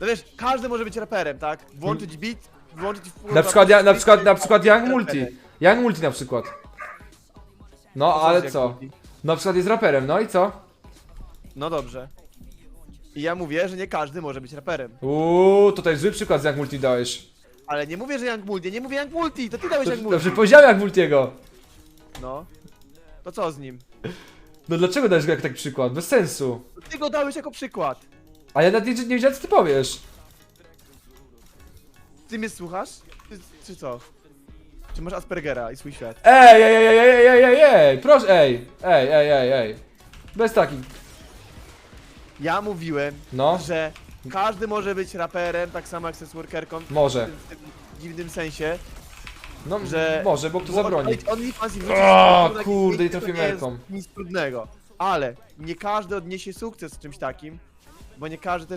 No wiesz, każdy może być raperem, tak? Włączyć beat, włączyć... Na przykład, ja, na przykład, na przykład Young Multi. Young Multi na przykład. No, ale co? Na przykład jest raperem, no i co? No dobrze. I ja mówię, że nie każdy może być raperem. Uuu, tutaj zły przykład z Young Multi dałeś. Ale nie mówię, że Young Multi, nie mówię Young Multi, to ty dałeś Young Multi. dobrze powiedziałem Young Multiego. No. To co z nim? No dlaczego dajesz go jak taki przykład? Bez sensu. Ty go dałeś jako przykład. A ja nawet nie, nie wiedziałem co ty powiesz. Ty mnie słuchasz? Czy, czy co? Czy masz Aspergera i swój świat? Ej, ej, ej, ej, ej, ej, ej, ej, proszę, ej, ej, ej, ej, ej. Bez takich, Ja mówiłem, no, że każdy może być raperem, tak samo jak workerką. Może. W tym, w tym dziwnym sensie, no, że... może, bo kto zabroni. odpalić OnlyFans i wrzucić O, na taki kurde, i link, to trafiłem nie jest Erką. Nic trudnego. Ale nie każdy odniesie sukces z czymś takim, bo nie każdy też